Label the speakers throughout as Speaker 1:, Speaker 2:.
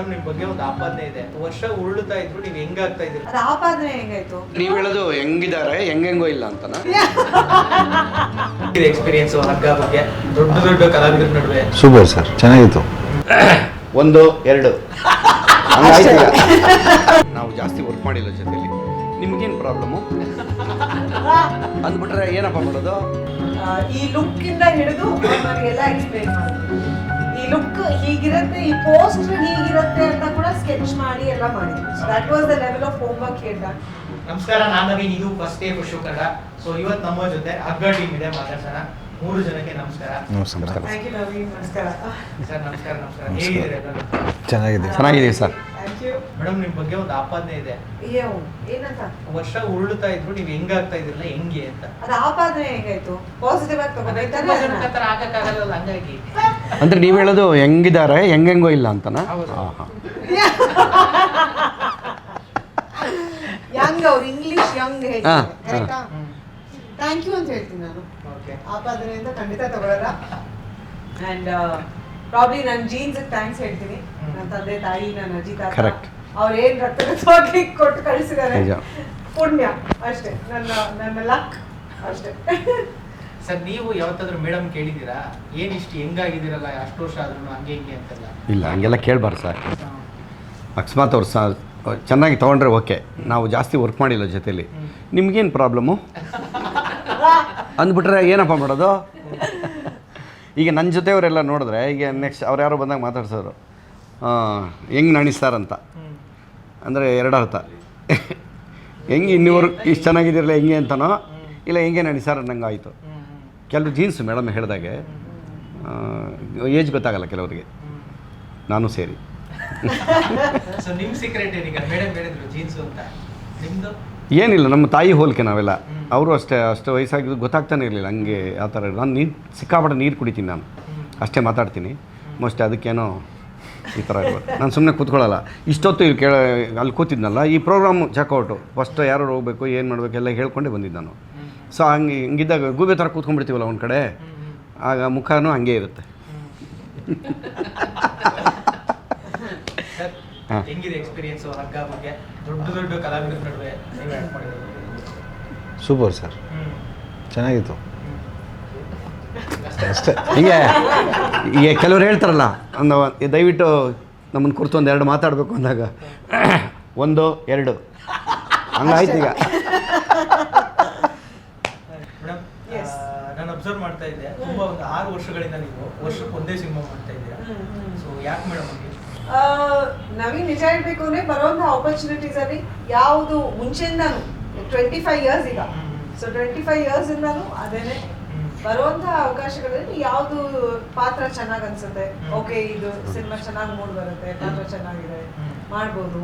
Speaker 1: Madam ನಿಮ್ ಬಗ್ಗೆ ಒಂದು ಆಪಾದನೆ ಇದೆ. ವರ್ಷ ಉರುಳುತ್ತಾ ಇದ್ರು ನೀವು ಹೆಂಗಾಗ್ತಾ ಇದ್ರಿ
Speaker 2: ಅದು ಆಪಾದನೆ ಹೆಂಗಾಯ್ತು?
Speaker 3: ನೀವು ಹೇಳೋದು ಹೆಂಗಿದ್ದಾರೆ ಹೆಂಗೆಂಗೋ ಇಲ್ಲ ಅಂತನಾ?
Speaker 1: ಎಕ್ಸ್ಪೀರಿಯನ್ಸ್ ಹಗ್ಗ ಬಗ್ಗೆ. ದೊಡ್ಡ ದೊಡ್ಡ ಕಲಾವಿದರ ನಡುವೆ.
Speaker 4: ಸೂಪರ್ ಸರ್ ಚೆನ್ನಾಗಿತ್ತು.
Speaker 3: ಒಂದು ಎರಡು. ಹಂಗಾಯ್ತು ಈಗ. ನಾವು ಜಾಸ್ತಿ ವರ್ಕ್ ಮಾಡಿಲ್ಲ ಜೊತೆಲಿ. ನಿಮ್ಗೇನು ಪ್ರಾಬ್ಲಮ್ಮು ಅಂದ್ಬಿಟ್ರೆ ಏನಪ್ಪ ಮಾಡೋದು?
Speaker 2: ಆ, ಈ ಲುಕ್ ಇಂದ ಹಿಡಿದು ನನಗೆಲ್ಲ ಎಕ್ಸ್ಪ್ಲೇನ್ ಮಾಡಿದ್ರು ಲುಕ್ ಹೀಗಿರುತ್ತೆ ಈ ಪೋಸ್ಟ್ ಹೀಗಿರುತ್ತೆ ಅಂತ ಕೂಡ ಸ್ಕೆಚ್ ಮಾಡಿ ಎಲ್ಲ ಮಾಡಿದ್ರು. That was the level of homework ಹೇಳ್ದ.
Speaker 1: ನಮಸ್ಕಾರ ನಾನು ನವೀನ್ ಇದು ಫಸ್ಟ್ ಡೇ ಖುಷಿ ಕನ್ನಡ ಸೊ ಇವತ್ತು ನಮ್ಮ ಜೊತೆ ಹಗ್ಗ ಟೀಮ್ ಇದೆ ಮಾತಾಡ್ಸೋಣ. ಮೂರು ಜನಕ್ಕೆ ನಮಸ್ಕಾರ.
Speaker 4: ನಮಸ್ಕಾರ.
Speaker 2: Thank you Naveen. ನಮಸ್ಕಾರ.
Speaker 1: ಸರ್ ನಮಸ್ಕಾರ ನಮಸ್ಕಾರ. ಹೇಗಿದ್ದೀರಿ ಎಲ್ಲರೂ?
Speaker 4: ಚೆನ್ನಾಗಿದೆ
Speaker 3: ಚೆನ್ನಾಗಿದ್ದೀವಿ ಸರ್.
Speaker 2: ಥ್ಯಾಂಕ್ ಯು
Speaker 1: ಮೇಡಮ್ ನಿಮ್ ಬಗ್ಗೆ ಒಂದು ಆಪಾದನೆ ಇದೆ.
Speaker 2: ಅಯ್ಯೋ ಏನಂತ?
Speaker 1: ವರ್ಷ ಉರುಳುತ್ತಾ ಇದ್ರು ನೀವು ಹೆಂಗಾಗ್ತಾ ಇದ್ರಲ್ಲ ಹೆಂಗೆ ಅಂತ?
Speaker 2: ಅದು ಆಪಾದನೆ ಹೆಂಗಾಯ್ತು? ಪಾಸಿಟಿವ್ ಆಗಿ
Speaker 1: ತುಂಬಾ
Speaker 2: ತಗೋಬೇಕಾದ್ರೆ
Speaker 1: ಜನಕ್ಕೆ ಆ ಥರ ಆಗಕ್ಕಾಗಲ್ಲ ಹಂಗಾಗಿ.
Speaker 3: ಅಂದ್ರೆ ನೀವು ಹೇಳೋದು ಹೆಂಗಿದ್ದಾರೆ ಹೆಂಗೆಂಗೋ ಇಲ್ಲ ಅಂತನಾ
Speaker 1: ಹೌದು.
Speaker 3: ಹಾಂ ಹಾಂ
Speaker 2: ಯಂಗ್ ಅವ್ರು ಇಂಗ್ಲಿಷ್ ಯಂಗ್
Speaker 3: ಹಾ,
Speaker 2: ಕರೆಕ್ಟಾ. ಥ್ಯಾಂಕ್ ಯು ಅಂತ ಹೇಳ್ತೀನಿ ನಾನು
Speaker 1: ಓಕೆ
Speaker 2: ಆಪಾದನೆಯಿಂದ ಖಂಡಿತ ತಗೊಳ್ಳಲ್ಲ ಅಂಡ್ ಪ್ರಾಬ್ಲಿ ನನ್ನ ಜೀನ್ಸ್ ಥ್ಯಾಂಕ್ಸ್ ಹೇಳ್ತೀನಿ. ನನ್ನ ತಂದೆ ತಾಯಿ ನನ್ನ ಅಜ್ಜಿ ತಾತ
Speaker 3: Correct.
Speaker 2: ಅವ್ರು ಏನ್ ರಕ್ತಗತವಾಗಿ ಕೊಟ್ಟು ಕಳಿಸಿದ್ದಾರೆ
Speaker 3: ನಿಜ.
Speaker 2: ಪುಣ್ಯ ಅಷ್ಟೇ ನನ್ನ ನನ್ನ ಲಕ್ ಅಷ್ಟೇ
Speaker 1: ಸರ್ ನೀವು ಯಾವತ್ತಾದ್ರೂ ಮೇಡಮ್ ಕೇಳಿದ್ದೀರಾ? ಏನ್ ಇಷ್ಟು ಹೆಂಗಾಗಿದ್ದೀರಲ್ಲ ಅಷ್ಟು ವರ್ಷ ಆದ್ರೂ ಹಂಗೆ ಹಿಂಗೆ ಅಂತೆಲ್ಲ?
Speaker 3: ಇಲ್ಲ ಹಂಗೆಲ್ಲ ಕೇಳಬಾರ್ದು ಸರ್. ಅಕಸ್ಮಾತ್ ಅವ್ರು ಸರ್ ಚೆನ್ನಾಗಿ ತೊಗೊಂಡ್ರೆ ಓಕೆ. ನಾವು ಜಾಸ್ತಿ ವರ್ಕ್ ಮಾಡಿಲ್ಲ ಜೊತೆಲಿ. ನಿಮ್ಗೇನು ಪ್ರಾಬ್ಲಮ್ಮು? ಅಂದ್ಬಿಟ್ರೆ ಏನಪ್ಪ ಮಾಡೋದು? ಈಗ ನನ್ನ ಜೊತೆಯವರೆಲ್ಲ ನೋಡಿದ್ರೆ ಈಗ ನೆಕ್ಸ್ಟ್ ಅವ್ರು ಯಾರೋ ಬಂದಾಗ ಮಾತಾಡ್ಸೋರು ಹೆಂಗೆ
Speaker 1: ನಾಣಿಸ್ತಾರಂತ.
Speaker 3: ಅಂದರೆ ಎರಡು ಅರ್ಥ. ಹೆಂಗೆ ಇನ್ನೂರು ಇಷ್ಟು ಚೆನ್ನಾಗಿದ್ದಿರಲ್ಲ ಹೆಂಗೆ ಅಂತನೋ? ಇಲ್ಲ ಹೆಂಗೆ ನಣಿಸ್ತಾರ ನಂಗೆ ಆಯಿತು ಕೆಲವು ಜೀನ್ಸ್ ಮೇಡಮ್ ಹೇಳಿದಾಗೆ ಏಜ್ ಗೊತ್ತಾಗಲ್ಲ ಕೆಲವರಿಗೆ. ನಾನು ಸೇರಿ. ಏನಿಲ್ಲ ನಮ್ಮ ತಾಯಿ ಹೋಲಿಕೆ ನಾವೆಲ್ಲ. ಅವರು ಅಷ್ಟೇ ಅಷ್ಟು ವಯಸ್ಸಾಗಿದ್ದು ಗೊತ್ತಾಗ್ತಾನೆ ಇರಲಿಲ್ಲ. ಹಂಗೆ ಆ ಥರ ನಾನು ನೀರು ಸಿಕ್ಕಾಪಟ್ಟೆ ನೀರು ಕುಡಿತೀನಿ ನಾನು. ಅಷ್ಟೇ ಮಾತಾಡ್ತೀನಿ. ಮೋಸ್ಟ್ ಅದಕ್ಕೇನೋ ಈ ಥರ ನಾನು ಸುಮ್ಮನೆ ಕೂತ್ಕೊಳ್ಳಲ್ಲ. ಇಷ್ಟೊತ್ತು ಇಲ್ಲಿ ಕೇಳ ಅಲ್ಲಿ ಕೂತಿದ್ನಲ್ಲ ಈ ಪ್ರೋಗ್ರಾಮ್ ಚೆಕ್ಔಟು ಫಸ್ಟ್ ಯಾರು ಹೋಗಬೇಕು ಏನು ಮಾಡಬೇಕು ಎಲ್ಲ ಹೇಳ್ಕೊಂಡೇ ಬಂದಿದ್ದು ನಾನು. ಸೊ ಹಂಗೆ ಹಿಂಗಿದ್ದಾಗ ಗೂಬೆ ಥರ ಕೂತ್ಕೊಂಡ್ಬಿಡ್ತೀವಲ್ಲ ಒಂದು ಕಡೆ? ಆಗ ಮುಖನೂ ಹಂಗೆ ಇರುತ್ತೆ.
Speaker 4: Super sir. ಚೆನ್ನಾಗಿತ್ತು. ಅಷ್ಟೇ.
Speaker 3: ಹೀಗೆ ಈಗ ಕೆಲವ್ರು ಹೇಳ್ತಾರಲ್ಲ ಒಂದು ದಯವಿಟ್ಟು ನಮ್ಮನ್ನು ಕುರಿತು ಒಂದು ಎರಡು ಮಾತಾಡಬೇಕು ಅಂದಾಗ. ಒಂದು ಎರಡು. ಹಂಗಾಯ್ತು ಈಗ.
Speaker 1: ಅಬ್ಸರ್ವ್ ಮಾಡ್ತಾ ಇದ್ದೆ. ತುಂಬಾ ಒಂದು ಆರು ವರ್ಷಗಳಿಂದ ನೀವು ವರ್ಷಕ್ಕೆ ಒಂದೇ ಸಿನಿಮಾ ಮಾಡ್ತಾ ಇದ್ದೀರಾ? ಸೊ ಯಾಕೆ ಮೇಡಮ್
Speaker 2: ನವೀನ್ ನಿಜ ಹೇಳ್ಬೇಕು ಅಂದ್ರೆ ಬರೋಂಥ ಆಪರ್ಚುನಿಟೀಸ್ ಅಲ್ಲಿ ಯಾವುದು ಮುಂಚೆಯಿಂದ ಟ್ವೆಂಟಿ ಫೈವ್ ಇಯರ್ಸ್ ಈಗ. ಸೊ ಟ್ವೆಂಟಿ ಫೈವ್ ಇಯರ್ಸ್ ಇಂದಾನು ಅದೇನೆ
Speaker 1: ಬರುವಂತಹ
Speaker 2: ಬರುವಂತ ಅವಕಾಶಗಳಲ್ಲಿ ಯಾವುದು ಪಾತ್ರ ಚೆನ್ನಾಗಿ ಅನ್ಸುತ್ತೆ. ಓಕೆ ಇದು ಸಿನಿಮಾ ಚೆನ್ನಾಗಿ ಮೂಡ್ ಬರುತ್ತೆ ಪಾತ್ರ ಚೆನ್ನಾಗಿದೆ. ಮಾಡ್ಬೋದು.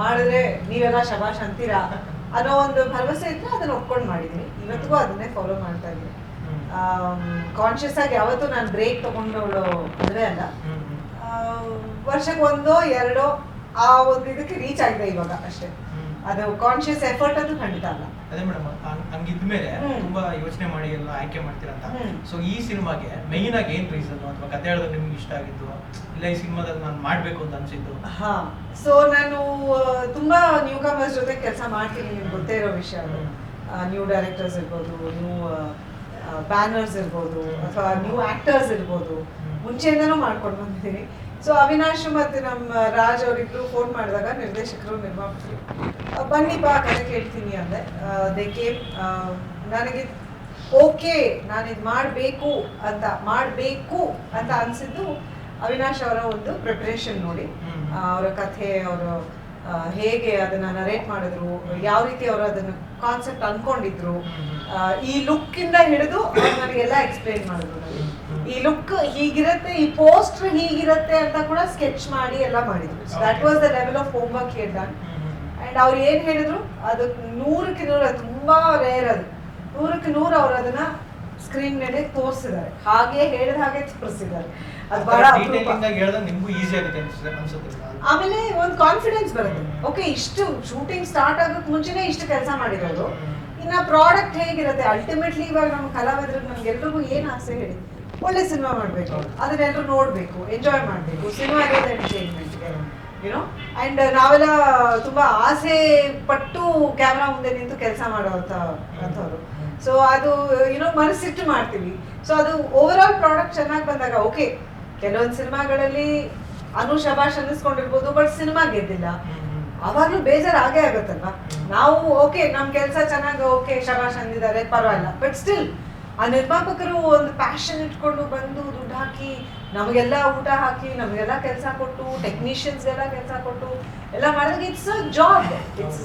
Speaker 2: ಮಾಡಿದ್ರೆ ನೀವೆಲ್ಲ ಶಬಾಷ್ ಅಂತೀರಾ? ಅನ್ನೋ ಒಂದು ಭರವಸೆ ಇದ್ರೆ ಅದನ್ನ ಒಪ್ಕೊಂಡು ಮಾಡಿದೀನಿ. ಇವತ್ತಿಗೂ ಅದನ್ನೇ ಫಾಲೋ ಮಾಡ್ತಾ ಇದ್ದೀನಿ. ಕಾನ್ಶಿಯಸ್ ಆಗಿ ಯಾವತ್ತೂ ನಾನು ಬ್ರೇಕ್ ತಗೊಂಡವಳು ಅಂದ್ರೆ ಅಲ್ಲ. ವರ್ಷಕ್ಕೆ ಒಂದೋ ಎರಡೋ ಆ ಒಂದು ಇದಕ್ಕೆ ರೀಚ್ ಆಗಿದೆ ಇವಾಗ ಅಷ್ಟೇ. ಅದು ಕಾನ್ಶಿಯಸ್ ಎಫರ್ಟ್ ಅದು ಖಂಡಿತ ಅಲ್ಲ.
Speaker 1: ಅದೇ ಮೇಡಮ್ ಹಂಗಿದ್ಮೇಲೆ. ತುಂಬಾ ಯೋಚನೆ ಮಾಡಿ ಎಲ್ಲ ಆಯ್ಕೆ ಮಾಡ್ತೀರಂತ. ಸೊ ಈ ಸಿನಿಮಾಗೆ ಮೈನ್ ಆಗಿ ಏನ್ ರೀಸನ್ ಅಥವಾ ಕತೆ ಹೇಳೋದು ನಿಮ್ಗೆ ಇಷ್ಟ ಆಗಿದ್ದು? ಇಲ್ಲ ಈ ಸಿನಿಮಾದಲ್ಲಿ ನಾನು ಮಾಡ್ಬೇಕು ಅಂತ ಅನ್ಸಿದ್ದು?
Speaker 2: ಹಾ. ಸೊ ನಾನು ತುಂಬಾ ನ್ಯೂ ಕಮರ್ಸ್ ಜೊತೆ ಕೆಲಸ ಮಾಡ್ತೀನಿ ನಿಮ್ಗೆ ಗೊತ್ತೇ ಇರೋ ವಿಷಯ ಅದು. ನ್ಯೂ ಡೈರೆಕ್ಟರ್ಸ್ ಇರ್ಬೋದು ನ್ಯೂ ಬ್ಯಾನರ್ಸ್ ಇರ್ಬೋದು ಅಥವಾ ನ್ಯೂ ಆಕ್ಟರ್ಸ್ ಇರ್ಬೋದು. ಮುಂಚೆಯಿಂದನೂ ಮಾಡ್ಕೊಂಡು ಬಂದಿದ್ದೀನಿ ಸೊ ಅವಿನಾಶ್ ಮತ್ತೆ ನಮ್ಮ ರಾಜ್ ಅವರಿಬ್ರು ಫೋನ್ ಮಾಡಿದಾಗ ನಿರ್ದೇಶಕರು ನಿರ್ಮಾಪಕರು ಆ, ಬನ್ನಿ ಬಾ ಕತೆ ಕೇಳ್ತೀನಿ ಅಂದೆ ದೇ ಕೇಮ್ ನನಗೆ ಓಕೆ ನಾನು ಇದು ಮಾಡಬೇಕು ಅಂತ ಮಾಡಬೇಕು ಅಂತ ಅನ್ಸಿದ್ದು ಅವಿನಾಶ್ ಅವರ ಒಂದು ಪ್ರಿಪ್ರೇಷನ್ ನೋಡಿ. ಅವರ ಕಥೆ ಅವರು ಹೇಗೆ ಅದನ್ನ ನರೇಟ್ ಮಾಡಿದ್ರು ಯಾವ ರೀತಿ ಅವರು ಅದನ್ನು ಕಾನ್ಸೆಪ್ಟ್ ಅನ್ಕೊಂಡಿದ್ರು ಆ, ಈ ಲುಕ್ ಇಂದ ಹಿಡಿದು ನನಗೆಲ್ಲ ಎಕ್ಸ್ಪ್ಲೇನ್ ಮಾಡಿದ್ರು ಈ ಲುಕ್ ಹೀಗಿರುತ್ತೆ ಈ ಪೋಸ್ಟರ್ ಹೀಗಿರುತ್ತೆ ಅಂತ ಕೂಡ ಸ್ಕೆಚ್ ಮಾಡಿ ಎಲ್ಲ ಮಾಡಿದ್ರು. That was the level of homework ಹೇಳ್ದ ಡನ್ ಅಂಡ್ ಅವ್ರು ಏನ್ ಹೇಳಿದ್ರು? ಅದು ನೂರಕ್ಕೆ ನೂರ ತುಂಬಾ ರೇರ್ ಅದು. ನೂರಕ್ಕೆ ನೂರು ಅವ್ರು ಅದನ್ನ ಸ್ಕ್ರೀನ್ ಮೇಲೆ ತೋರಿಸಿದ್ದಾರೆ. ಹಾಗೆ ಹೇಳಿದ ಹಾಗೆ ತೋರಿಸಿದ್ದಾರೆ. ಅದು ಬಹಳ ಆಮೇಲೆ ಒಂದು ಕಾನ್ಫಿಡೆನ್ಸ್ ಬರುತ್ತೆ. ಓಕೆ ಇಷ್ಟು ಶೂಟಿಂಗ್ ಸ್ಟಾರ್ಟ್ ಆಗೋಕ್ ಮುಂಚೆನೆ ಇಷ್ಟು ಕೆಲಸ ಮಾಡಿರೋದು. ಇನ್ನ ಪ್ರಾಡಕ್ಟ್ ಹೇಗಿರುತ್ತೆ? ಅಲ್ಟಿಮೇಟ್ಲಿ ಇವಾಗ ನಮ್ಮ ಕಲಾವಿದ್ರಿಗೆ ನಮ್ಗೆಲ್ರಿಗೂ ಏನ್ ಆಸೆ ಹೇಳಿ ಒಳ್ಳೆ ಸಿನಿಮಾ ಮಾಡ್ಬೇಕು. ಅದನ್ನೆಲ್ಲರೂ ನೋಡ್ಬೇಕು ಎಂಜಾಯ್ ಮಾಡ್ಬೇಕು. ಸಿನಿಮಾ ಇರೋದು ಎಂಟರ್ಟೈನ್ಮೆಂಟ್ ಯುನೋ ಅಂಡ್ ನಾವೆಲ್ಲ ತುಂಬಾ ಆಸೆ ಪಟ್ಟು ಕ್ಯಾಮ್ರಾ ಮುಂದೆ ನಿಂತು ಕೆಲಸ ಮಾಡೋಂಥ ಅಂಥವ್ರು. ಸೊ ಅದು ಯುನೋ ಮನಸ್ಸಿಟ್ಟು ಮಾಡ್ತೀವಿ. ಸೊ ಅದು ಓವರ್ ಆಲ್ ಪ್ರಾಡಕ್ಟ್ ಚೆನ್ನಾಗಿ ಬಂದಾಗ ಓಕೆ ಕೆಲವೊಂದು ಸಿನಿಮಾಗಳಲ್ಲಿ ಅನು ಶಬಾಷ್ ಅನ್ನಿಸ್ಕೊಂಡಿರ್ಬೋದು ಬಟ್ ಸಿನಿಮಾ ಗೆದ್ದಿಲ್ಲ. ಅವಾಗ್ಲೂ ಬೇಜಾರು ಆಗೇ ಆಗುತ್ತಲ್ವಾ? ನಾವು ಓಕೆ ನಮ್ ಕೆಲಸ ಚೆನ್ನಾಗಿ ಓಕೆ ಶಬಾಷ್ ಅಂದಿದ್ದಾರೆ ಪರವಾಗಿಲ್ಲ. ಬಟ್ ಸ್ಟಿಲ್ ಆ ನಿರ್ಮಾಪಕರು ಒಂದು ಪ್ಯಾಷನ್ ಇಟ್ಕೊಂಡು ಬಂದು ದುಡ್ಡು ಹಾಕಿ ನಮಗೆಲ್ಲ ಊಟ ಹಾಕಿ ನಮಗೆಲ್ಲ ಕೆಲಸ ಕೊಟ್ಟು ಟೆಕ್ನಿಷಿಯನ್ಸ್ಗೆಲ್ಲ ಕೆಲಸ ಕೊಟ್ಟು ಎಲ್ಲ ಮಾಡಿದಾಗ ಇಟ್ಸ್ ಅ ಜಾಬ್ ಇಟ್ಸ್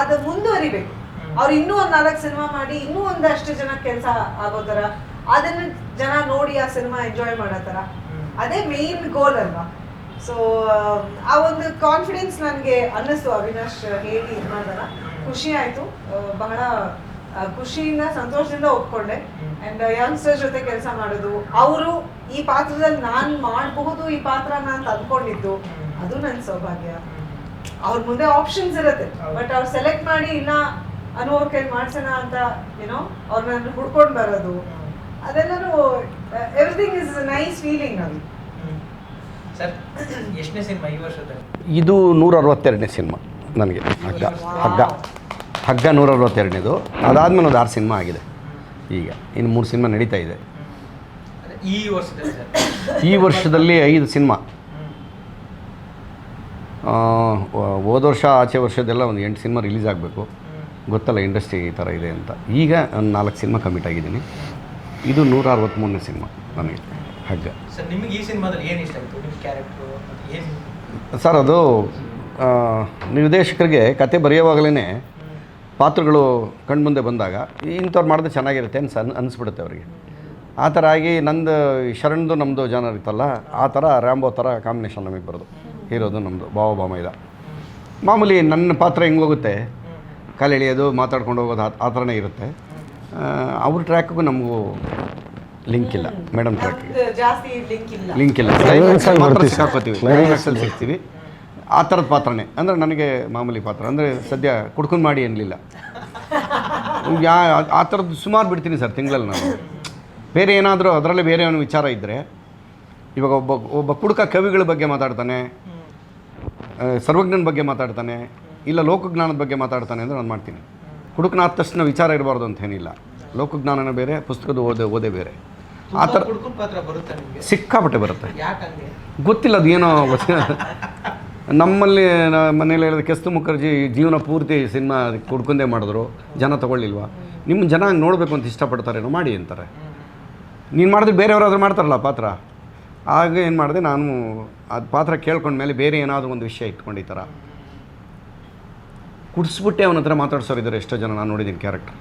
Speaker 2: ಅದು ಮುಂದುವರಿಬೇಕು. ಅವ್ರು ಇನ್ನೂ ಒಂದ್ ನಾಲ್ಕು ಸಿನಿಮಾ ಮಾಡಿ ಇನ್ನೂ ಒಂದಷ್ಟು ಜನ ಕೆಲಸ ಆಗೋ ಥರ ಅದನ್ನ ಜನ ನೋಡಿ ಆ ಸಿನಿಮಾ ಎಂಜಾಯ್ ಮಾಡೋ ಥರ. ಅದೇ ಮೇನ್ ಗೋಲ್ ಅಲ್ವಾ? ಸೊ ಆ ಒಂದು ಕಾನ್ಫಿಡೆನ್ಸ್ ನನಗೆ ಅನ್ನಿಸ್ತು. ಅವಿನಾಶ್ ಹೇಳಿ ಇದು ಮಾಡಿದಾಗ ಖುಷಿ ಆಯ್ತು. ಬಹಳ ಖುಷಿಯಿಂದ, ಸಂತೋಷದಿಂದ ಒಪ್ಕೊಂಡೆ. ಆ್ಯಂಡ್ ಯಂಗ್ಸ್ಟರ್ ಜೊತೆ ಕೆಲಸ ಮಾಡೋದು. ಅವರು ಈ ಪಾತ್ರದಲ್ಲಿ ನಾನು ಮಾಡಬಹುದು, ಈ ಪಾತ್ರ ನಾನು ಅಂದ್ಕೊಂಡಿದ್ದು ಅದು ನನ್ನ ಸೌಭಾಗ್ಯ. ಅವ್ರ ಮುಂದೆ ಆಪ್ಷನ್ಸ್ ಇರುತ್ತೆ. ಬಟ್ ಅವ್ರು ಸೆಲೆಕ್ಟ್ ಮಾಡಿ ಇಲ್ಲ ಅನುಭವ ಕೈ ಮಾಡ್ಸೋಣ ಅಂತ ಏನೋ ಅವ್ರನ್ನ ಹುಡ್ಕೊಂಡು ಬರೋದು. ಅದೆಲ್ಲರೂ ಎವ್ರಿಥಿಂಗ್ ಇಸ್ ನೈಸ್ ಫೀಲಿಂಗ್ ಅದು.
Speaker 1: ಎಷ್ಟನೇ ಸಿನಿಮಾ ಈ ವರ್ಷದಲ್ಲಿ
Speaker 3: ಇದು ನೂರ ಅರವತ್ತೆರಡನೇ ಸಿನಿಮಾ ನನಗೆ ಹಗ್ಗ ಹಗ್ಗ. ಹಗ್ಗ ನೂರ ಅರವತ್ತೆರಡನೇದು ಅದಾದ್ಮೇಲೆ ಒಂದು ಆರು ಸಿನಿಮಾ ಆಗಿದೆ. ಈಗ ಇನ್ನು ಮೂರು ಸಿನಿಮಾ ನಡೀತಾ ಇದೆ.
Speaker 1: ಈ ವರ್ಷದಲ್ಲಿ
Speaker 3: ಈ ವರ್ಷದಲ್ಲಿ ಐದು ಸಿನಿಮಾ. ಹೋದ ವರ್ಷ ಆಚೆ ವರ್ಷದೆಲ್ಲ ಒಂದು ಎಂಟು ಸಿನಿಮಾ ರಿಲೀಸ್ ಆಗಬೇಕು. ಗೊತ್ತಲ್ಲ ಇಂಡಸ್ಟ್ರಿ ಈ ಥರ ಇದೆ ಅಂತ. ಈಗ ಒಂದು ನಾಲ್ಕು ಸಿನಿಮಾ ಕಮಿಟ್ ಆಗಿದ್ದೀನಿ. ಇದು ನೂರ ಅರವತ್ತ್ಮೂರನೇ ಸಿನಿಮಾ ನನಗೆ. ಹಗ್ಗ
Speaker 1: ಸರ್ ನಿಮಗೆ ಈ ಸಿನಿಮಾದಲ್ಲಿ ಏನು ಇಷ್ಟ ಆಯಿತು ನಿಮ್ಮ ಕ್ಯಾರೆಕ್ಟ್ರು ಏನು?
Speaker 3: ಸರ್ ಅದು ನಿರ್ದೇಶಕರಿಗೆ ಕತೆ ಬರೆಯುವಾಗಲೇ ಪಾತ್ರಗಳು ಕಣ್ಮುಂದೆ ಬಂದಾಗ ಇಂಥವ್ರು ಮಾಡಿದ್ರೆ ಚೆನ್ನಾಗಿರುತ್ತೆ ಅನ್ಸ ಅನ್ ಅನಿಸ್ಬಿಡುತ್ತೆ ಅವರಿಗೆ. ಆ ಥರ ಆಗಿ ನಂದು ಶರಣ್ದು ನಮ್ಮದು ಜನ ಇತ್ತಲ್ಲ ಆ ಥರ ರ್ಯಾಂಬೋ ಥರ ಕಾಂಬಿನೇಷನ್ ನಮಗೆ ಬರೋದು. ಹೀರೋದು ನಮ್ಮದು ಭಾವ ಇದ. ಮಾಮೂಲಿ ನನ್ನ ಪಾತ್ರ ಹೆಂಗೆ ಹೋಗುತ್ತೆ? ಕಾಲು ಎಳೆಯೋದು ಮಾತಾಡ್ಕೊಂಡು ಹೋಗೋದು ಆ- ಆ ಥರನೇ ಇರುತ್ತೆ. ಅವ್ರ ಟ್ರ್ಯಾಕ್ಗೂ ನಮಗೂ ಲಿಂಕ್ ಇಲ್ಲ. ಮೇಡಮ್ ಟ್ರ್ಯಾಕ್ಗೆ
Speaker 2: ಲಿಂಕ್ ಇಲ್ಲ.
Speaker 3: ಕ್ಲೈಮ್ಯಾಕ್ಸಲ್ಲಿ ಸಿಗ್ತೀವಿ ಆ ಥರದ ಪಾತ್ರನೇ. ಅಂದರೆ ನನಗೆ ಮಾಮೂಲಿ ಪಾತ್ರ. ಅಂದರೆ ಸದ್ಯ ಕುಡ್ಕೊಂಡು ಮಾಡಿ ಅನ್ನಲಿಲ್ಲ ಯಾ ಆ ಥರದ್ದು ಸುಮಾರು ಬಿಡ್ತೀನಿ ಸರ್ ತಿಂಗಳಲ್ಲಿ ನಾನು. ಬೇರೆ ಏನಾದರೂ ಅದರಲ್ಲೇ ಬೇರೆ ಏನೋ ವಿಚಾರ ಇದ್ದರೆ ಇವಾಗ ಒಬ್ಬ ಒಬ್ಬ ಕುಡುಕ ಕವಿಗಳ ಬಗ್ಗೆ ಮಾತಾಡ್ತಾನೆ ಸರ್ವಜ್ಞನ ಬಗ್ಗೆ ಮಾತಾಡ್ತಾನೆ ಇಲ್ಲ ಲೋಕಜ್ಞಾನದ ಬಗ್ಗೆ ಮಾತಾಡ್ತಾನೆ ಅಂದರೆ ನಾನು ಮಾಡ್ತೀನಿ. ಕುಡುಕನ ಆದ ತಕ್ಷಣ ವಿಚಾರ ಇರಬಾರ್ದು ಅಂತ ಏನಿಲ್ಲ. ಲೋಕಜ್ಞಾನನೇ ಬೇರೆ ಪುಸ್ತಕದ ಓದೇ ಓದೇ ಬೇರೆ. ಆ ಥರ ಸಿಕ್ಕಾಪಟ್ಟೆ ಬರುತ್ತೆ. ಗೊತ್ತಿಲ್ಲ ಅದು ಏನೋ ನಮ್ಮಲ್ಲಿ ಮನೇಲಿ ಹೇಳಿದ ಕೆಸ್ತು ಮುಖರ್ಜಿ ಜೀವನ ಪೂರ್ತಿ ಸಿನಿಮಾ ಕುಡ್ಕೊಂಡೇ ಮಾಡಿದ್ರು. ಜನ ತಗೊಳ್ಳಿಲ್ವಾ? ನಿಮ್ಮ ಜನ ಹಂಗೆ ನೋಡಬೇಕು ಅಂತ ಇಷ್ಟಪಡ್ತಾರೇನೋ ಮಾಡಿ ಅಂತಾರೆ. ನೀನು ಮಾಡಿದ್ರೆ ಬೇರೆಯವರಾದ್ರೂ ಮಾಡ್ತಾರಲ್ಲ ಪಾತ್ರ? ಆಗ ಏನು ಮಾಡಿದೆ ನಾನು ಅದು ಪಾತ್ರ ಕೇಳ್ಕೊಂಡ್ಮೇಲೆ ಬೇರೆ ಏನಾದರೂ ಒಂದು ವಿಷಯ ಇಟ್ಕೊಂಡು ಈ ಥರ ಕುಡಿಸ್ಬಿಟ್ಟೆ ಅವನ ಹತ್ರ ಮಾತಾಡ್ಸೋರಿದ್ದಾರೆ ಎಷ್ಟೋ ಜನ ನಾನು ನೋಡಿದ್ದೀನಿ ಕ್ಯಾರೆಕ್ಟರ್.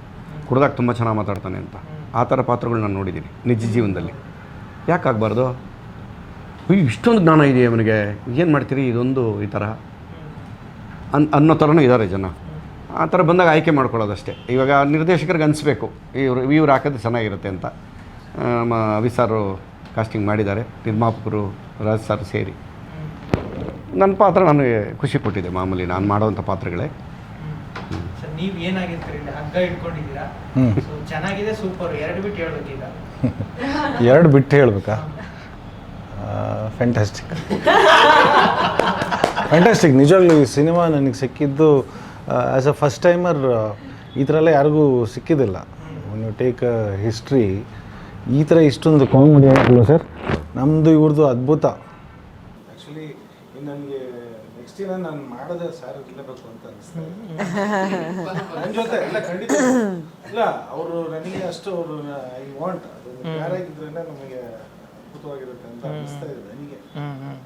Speaker 3: ಕುಡ್ದಾಗ ತುಂಬ ಚೆನ್ನಾಗಿ ಮಾತಾಡ್ತಾನೆ ಅಂತ. ಆ ಥರ ಪಾತ್ರಗಳು ನಾನು ನೋಡಿದ್ದೀನಿ ನಿಜ ಜೀವನದಲ್ಲಿ. ಯಾಕಾಗಬಾರ್ದು? ಇಷ್ಟೊಂದು ಜ್ಞಾನ ಇದೆ ಅವನಿಗೆ ಏನು ಮಾಡ್ತೀರಿ? ಇದೊಂದು ಈ ಥರ. ಅನ್, ಅನ್ನೋ ಥರನೂ ಇದ್ದಾರೆ ಜನ. ಆ ಥರ ಬಂದಾಗ ಆಯ್ಕೆ ಮಾಡ್ಕೊಳ್ಳೋದಷ್ಟೇ. ಇವಾಗ ನಿರ್ದೇಶಕರಿಗೆ ಅನಿಸ್ಬೇಕು, ಇವರು, ಇವ್ರು ಹಾಕೋದು ಚೆನ್ನಾಗಿರುತ್ತೆ ಅಂತ. ನಮ್ಮ ಅವಿ ಸಾರು ಕಾಸ್ಟಿಂಗ್ ಮಾಡಿದ್ದಾರೆ, ನಿರ್ಮಾಪಕರು, ರಾಜ್ ಸರ್ ಸೇರಿ. ನನ್ನ ಪಾತ್ರ ನನಗೆ ಖುಷಿ ಕೊಟ್ಟಿದೆ ಮಾಮೂಲಿ ನಾನು ಮಾಡೋವಂಥ ಪಾತ್ರಗಳೇ.
Speaker 1: ನೀವು ಏನಾಗಿರ್ತೀರಿ ಇಲ್ಲಿ ಹಗ್ಗ ಇಟ್ಕೊಂಡಿದ್ದೀರಾ. ಸೊ ಚೆನ್ನಾಗಿದೆ ಸೂಪರ್ ಎರಡು ಬಿಟ್ಟು ಹೇಳ್ಬೇಕೀಗ.
Speaker 4: ಎರಡು ಬಿಟ್ಟು ಹೇಳ್ಬೇಕಾ? ಫ್ಯಾಂಟಾಸ್ಟಿಕ್ ಫ್ಯಾಂಟಾಸ್ಟಿಕ್ ನಿಜವಾಗ್ಲೂ ಈ ಸಿನಿಮಾ ನನಗೆ ಸಿಕ್ಕಿದ್ದು ಆ್ಯಸ್ ಅ ಫಸ್ಟ್ ಟೈಮರ್ ಈ ಥರ ಎಲ್ಲ ಯಾರಿಗೂ ಸಿಕ್ಕಿದ್ದಿಲ್ಲ. ಯು ಟೇಕ್ ಅ ಹಿಸ್ಟ್ರಿ ಈ ಥರ ಇಷ್ಟೊಂದು ಕಾಮಿಡಿ ಸರ್ ನಮ್ಮದು ಇವ್ರದ್ದು ಅದ್ಭುತ.
Speaker 5: ಆ್ಯಕ್ಚುಲಿ ನನಗೆ ದಿನ ನಾನು ಮಾಡದೆ ಸಾರ್ ಇರಲೇಬೇಕು ಅಂತ ಅನಿಸ್ತಾ ನನ್ನ ಜೊತೆ ಎಲ್ಲ ಖಂಡಿತ. ಇಲ್ಲ ಅವರು ನನಗೆ ಅಷ್ಟು ಅವರು ಐ ವಾಂಟ್ ಅದು ಯಾರಾಗಿದ್ರೆ ನಮಗೆ ಅದ್ಭುತವಾಗಿರುತ್ತೆ ಅಂತ ಅನಿಸ್ತಾ ಇದೆ ನನಗೆ.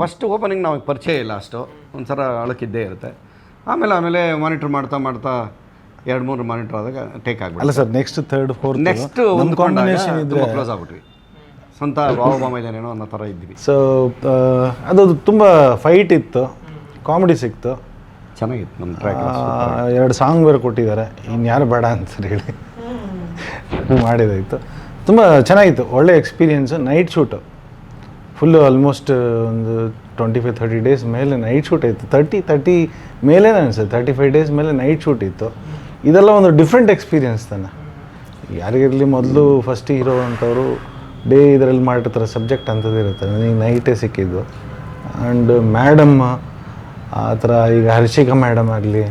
Speaker 3: ಫಸ್ಟ್ ಓಪನಿಂಗ್ ನಾವು ಪರಿಚಯ ಇಲ್ಲ ಅಷ್ಟು. ಒಂಥರ ಅಳಕಿದ್ದೇ ಇರುತ್ತೆ. ಆಮೇಲೆ ಆಮೇಲೆ ಮಾನಿಟರ್ ಮಾಡ್ತಾ ಮಾಡ್ತಾ ಎರಡು ಮೂರು ಮಾನಿಟರ್ ಆದಾಗ ಟೇಕ್
Speaker 4: ಅಲ್ಲ
Speaker 3: ಆಗ್ಬಿಡುತ್ತೆ
Speaker 4: sir next third fourth
Speaker 3: next
Speaker 4: ಒಂದು ಕಾಂಬಿನೇಷನ್ ಇದ್ರೆ
Speaker 3: ಕ್ಲೋಸ್ ಆಗ್ಬಿಟ್ವಿ. ಸ್ವಂತ ಬಾವ ಬಾಮೈಲೇನೇನೋ ಅನ್ನೋ ಥರ ಇದ್ವಿ.
Speaker 4: ಸೊ ಅದು ತುಂಬ ಫೈಟ್ ಇತ್ತು. ಕಾಮಿಡಿ ಸಿಕ್ತು.
Speaker 3: ಚೆನ್ನಾಗಿತ್ತು ನಮ್ಮ ಟ್ರ್ಯಾಕ್
Speaker 4: ಆ, ಎರಡು ಸಾಂಗ್ ಬೇರೆ ಕೊಟ್ಟಿದ್ದಾರೆ. ಇನ್ಯಾರು ಬೇಡ ಅಂತ ಹೇಳಿ. ಮಾಡಿದಾಯಿತು. ತುಂಬ ಚೆನ್ನಾಗಿತ್ತು. ಒಳ್ಳೆ experience night shoot full almost ಒಂದು ಟ್ವೆಂಟಿ ಫೈವ್ ತರ್ಟಿ ಡೇಸ್ ಮೇಲೆ ನೈಟ್ ಶೂಟ್ ಇತ್ತು. ತರ್ಟಿ ತರ್ಟಿ ಮೇಲೆ ಅನಿಸುತ್ತೆ. ತರ್ಟಿ ಫೈವ್ ಡೇಸ್ ಮೇಲೆ ನೈಟ್ ಶೂಟ್ ಇತ್ತು. ಇದೆಲ್ಲ ಒಂದು ಡಿಫ್ರೆಂಟ್ ಎಕ್ಸ್ಪೀರಿಯೆನ್ಸ್ ತಾನೆ. ಯಾರಿಗಿರಲಿ ಮೊದಲು ಫಸ್ಟ್ ಹೀರೋ ಅಂತವರು ಡೇ ಇದರಲ್ಲಿ ಮಾಡಿರ್ತಾರೆ. ಸಬ್ಜೆಕ್ಟ್ ಅಂಥದ್ದು ಇರುತ್ತೆ ನನಗೆ ನೈಟೇ ಸಿಕ್ಕಿದ್ದು. ಆ್ಯಂಡ್ ಮ್ಯಾಡಮ್ ಆ ಥರ ಈಗ ಹರ್ಷಿಕಾ ಮೇಡಮ್ ಆಗಲಿ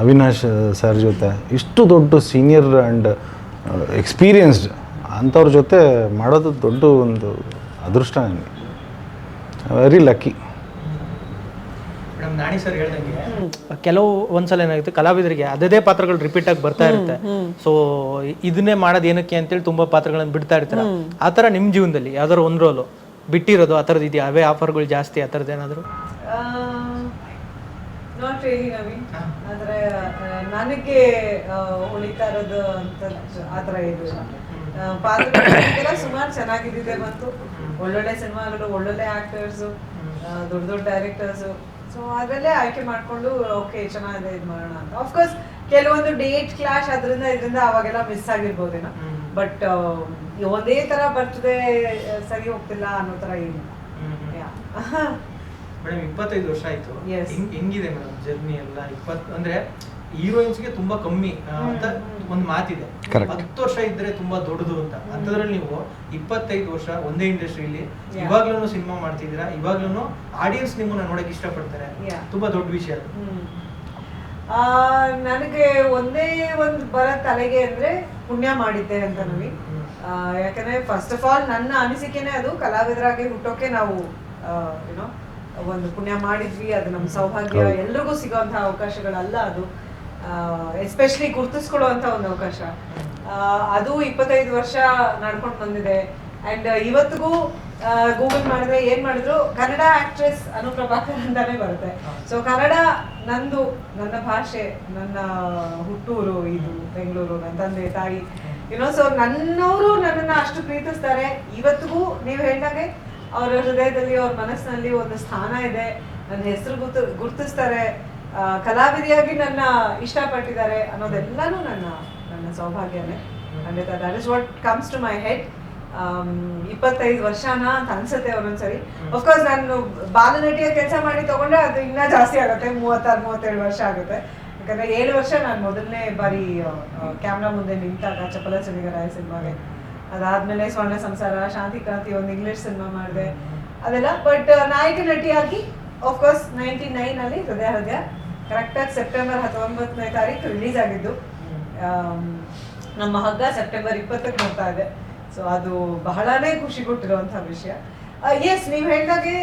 Speaker 4: ಅವಿನಾಶ್ ಸರ್ ಜೊತೆ ಇಷ್ಟು ದೊಡ್ಡ ಸೀನಿಯರ್ ಆ್ಯಂಡ್ ಎಕ್ಸ್ಪೀರಿಯನ್ಸ್ಡ್ ಅಂಥವ್ರ ಜೊತೆ ಮಾಡೋದು ದೊಡ್ಡ ಒಂದು ಅದೃಷ್ಟ ನನಗೆ ವೆರಿ ಲಕ್ಕಿ
Speaker 1: ಕೆಲವು ಒಂದ್ಸಲ ಏನಾಗುತ್ತೆ ಕಲಾವಿದರಿಗೆ ಅದೇ ಪಾತ್ರಗಳು ರಿಪೀಟ್ ಆಗಿ ಬರ್ತಾ ಇರುತ್ತೆ. ಸೊ ಇದನ್ನೇ ಮಾಡೋದು ಏನಕ್ಕೆ ಅಂತೇಳಿ ತುಂಬಾ ಪಾತ್ರಗಳನ್ನ ಬಿಡ್ತಾ ಇರ್ತಾರೆ. ಆ ಥರ ನಿಮ್ಮ ಜೀವನದಲ್ಲಿ ಯಾವ್ದಾದ್ರು ಒಂದು ರೋಲು ಬಿಟ್ಟಿರೋದು ಆ ಥರದ್ದು ಇದೆಯಾ? ಅವೇ ಆಫರ್ಗಳು ಜಾಸ್ತಿ ಆ ಥರದ್ದು ಏನಾದರೂ?
Speaker 2: ನಾಟ್ ರಿಯಲಿ ನವೀನ್ ಆದ್ರೆ ನನಗೆ ಉಳಿತಾ ಇರೋದು ಅಂತ ಆ ಥರ ಇದು. ಪಾತ್ರಗಳೆಲ್ಲ ಸುಮಾರು ಚೆನ್ನಾಗಿದ್ದಿದೆ ಮತ್ತು ಒಳ್ಳೊಳ್ಳೆ ಸಿನಿಮಾಗಳು ಒಳ್ಳೊಳ್ಳೆ ಆಕ್ಟರ್ಸು ದೊಡ್ಡ ದೊಡ್ಡ ಡೈರೆಕ್ಟರ್ಸು ಸೊ ಅದರಲ್ಲೇ ಆಯ್ಕೆ ಮಾಡಿಕೊಂಡು ಓಕೆ ಚೆನ್ನಾಗಿದೆ ಇದು ಮಾಡೋಣ ಅಂತ. ಆಫ್ಕೋರ್ಸ್ ಕೆಲವೊಂದು ಡೇಟ್ ಕ್ಲಾಶ್ ಅದರಿಂದ ಇದರಿಂದ ಅವಾಗೆಲ್ಲ ಮಿಸ್ ಆಗಿರ್ಬೋದೇನೋ. ಬಟ್ ಒಂದೇ ತರ ಬರ್ತದೆ ಸರಿ ಹೋಗ್ತಿಲ್ಲ ಅನ್ನೋ ತರ ಏನಿಲ್ಲ.
Speaker 1: ಮೇಡಮ್ ಇಪ್ಪತ್ತೈದು ವರ್ಷ ಆಯ್ತು.
Speaker 2: Yes.
Speaker 1: ಹೆಂಗ್- ಹೆಂಗಿದೆ ಮೇಡಮ್ ಜರ್ನಿ ಎಲ್ಲ? ಇಪ್ಪತ್ ಅಂದ್ರೆ ಹೀರೋಯಿನ್ಸ್ಗೆ ತುಂಬಾ ಕಮ್ಮಿ ಆ, ಅಂತ ಒಂದು ಮಾತಿದೆ.
Speaker 3: Correct.
Speaker 1: ಹತ್ತು ವರ್ಷ ಇದ್ರೆ ತುಂಬಾ ದೊಡ್ಡದು ಅಂತ. ಅಂತದ್ರಲ್ಲಿ ನೀವು ಇಪ್ಪತ್ತೈದು ವರ್ಷ ಒಂದೇ ಇಂಡಸ್ಟ್ರಿಲಿ
Speaker 2: Yeah.
Speaker 1: ಇವಾಗ್ಲೂ ಸಿನಿಮಾ ಮಾಡ್ತಿದ್ದೀರಾ? ಇವಾಗ್ಲೂ ಆಡಿಯನ್ಸ್ ನಿಮ್ಮನ್ನ ನೋಡಕ್ ಇಷ್ಟಪಡ್ತಾರೆ.
Speaker 2: Yeah.
Speaker 1: ತುಂಬಾ ದೊಡ್ಡ ವಿಷಯ ಅದು.
Speaker 2: ಹ್ಮ್. ಆ, ನನಗೆ ಒಂದೇ ಒಂದು ಬರ ತಲೆಗೆ ಅಂದ್ರೆ ಪುಣ್ಯ ಮಾಡಿದ್ದೆ ಅಂತ ನಮಗೆ ಆ, ಯಾಕಂದ್ರೆ ಫಸ್ಟ್ ಆಫ್ ಆಲ್ ನನ್ನ ಅನಿಸಿಕೆನೆ ಅದು ಕಲಾವಿದರಾಗಿ ಹುಟ್ಟೋಕೆ ನಾವು ಏನೋ ಒಂದು ಪುಣ್ಯ ಮಾಡಿದ್ವಿ ಅದು ನಮ್ಮ ಸೌಭಾಗ್ಯ.
Speaker 3: ಎಲ್ಲರಿಗೂ
Speaker 2: ಎಲ್ರಿಗೂ ಸಿಗೋಂತಹ ಅವಕಾಶಗಳಲ್ಲ ಅದು. ಎಸ್ಪೆಷಲಿ ಗುರುತಿಸ್ಕೊಳ್ಳುವಂತ ಒಂದು ಅವಕಾಶ. ಆ, ಅದು ಇಪ್ಪತ್ತೈದು ವರ್ಷ ನಡ್ಕೊಂಡು ಬಂದಿದೆ. ಅಂಡ್ ಇವತ್ತಿಗೂ ಗೂಗಲ್ ಮಾಡಿದ್ರೆ ಏನ್ ಮಾಡಿದ್ರು? ಕನ್ನಡ ಆಕ್ಟ್ರೆಸ್ ಅನುಪ್ರಭಾಕರ್ ಅಂತಾನೆ ಬರುತ್ತೆ. ಸೊ ಕನ್ನಡ ನಂದು ನನ್ನ ಭಾಷೆ ನನ್ನ ಹುಟ್ಟೂರು ಇದು ಬೆಂಗಳೂರು ನನ್ನ ತಂದೆ ತಾಯಿ. ಏನೋ ಸೊ ನನ್ನವರು ನನ್ನನ್ನ ಅಷ್ಟು ಪ್ರೀತಿಸ್ತಾರೆ. ಇವತ್ತಿಗೂ ನೀವು ಹೇಳ್ದಾಗೆ ಅವರ ಹೃದಯದಲ್ಲಿ, ಅವ್ರ ಮನಸ್ಸಿನಲ್ಲಿ ಒಂದು ಸ್ಥಾನ ಇದೆ. ನನ್ನ ಹೆಸರು ಗುರ್ತು, ಗುರ್ತಿಸ್ತಾರೆ. ಕಲಾವಿದಿಯಾಗಿ ನನ್ನ ಇಷ್ಟಪಟ್ಟಿದ್ದಾರೆ ಅನ್ನೋದೆಲ್ಲನೂ ನನ್ನ ನನ್ನ ಸೌಭಾಗ್ಯನೇ ಖಂಡಿತ that is what comes to my head ಇಪ್ಪತ್ತೈದು ವರ್ಷನ ಅಂತ ಅನ್ಸುತ್ತೆ ಒಂದೊಂದ್ಸರಿ. ಅಫ್ಕೋರ್ಸ್ ನಾನು ಬಾಲನಟಿಯ ಕೆಲಸ ಮಾಡಿ ತಗೊಂಡ್ರೆ ಅದು ಇನ್ನೂ ಜಾಸ್ತಿ ಆಗುತ್ತೆ. ಮೂವತ್ತಾರು ಮೂವತ್ತೇಳು ವರ್ಷ ಆಗುತ್ತೆ. ಯಾಕಂದ್ರೆ ಏಳು ವರ್ಷ ನಾನು ಮೊದಲನೇ ಬಾರಿ ಕ್ಯಾಮ್ರಾ ಮುಂದೆ ನಿಂತಾಗ ಚಪಲ ಚಲಿಗರಾಯ ಸಿನಿಮಾಗೆ. ಅದಾದ್ಮೇಲೆ ಸ್ವರ್ಣ ಸಂಸಾರ, ಶಾಂತಿ ಕ್ರಾಂತಿ ಒಂದು ಇಂಗ್ಲಿಷ್ ಸಿನಿಮಾ ಮಾಡಿದೆ. ಅದೆಲ್ಲ ಬಟ್ ನಾಯಕ ನಟಿಯಾಗಿ ಆಫ್ಕೋರ್ಸ್ ನೈಂಟಿ ನೈನ್ ಅಲ್ಲಿ ಹೃದಯ ಹೃದಯ ಕರೆಕ್ಟಾಗಿ ಸೆಪ್ಟೆಂಬರ್ ಹತ್ತೊಂಬತ್ತನೇ ತಾರೀಕು ರಿಲೀಸ್ ಆಗಿದ್ದು. ನಮ್ಮ ಹಗ್ಗ ಸೆಪ್ಟೆಂಬರ್ ಇಪ್ಪತ್ತಕ್ಕೆ ಬರ್ತಾ ಇದೆ. ಸೊ ಅದು ಬಹಳನೇ ಖುಷಿ ಕೊಟ್ಟಿರುವಂತಹ ವಿಷಯ. ಎಸ್ ನೀವು ಹೇಳಿದಾಗೆ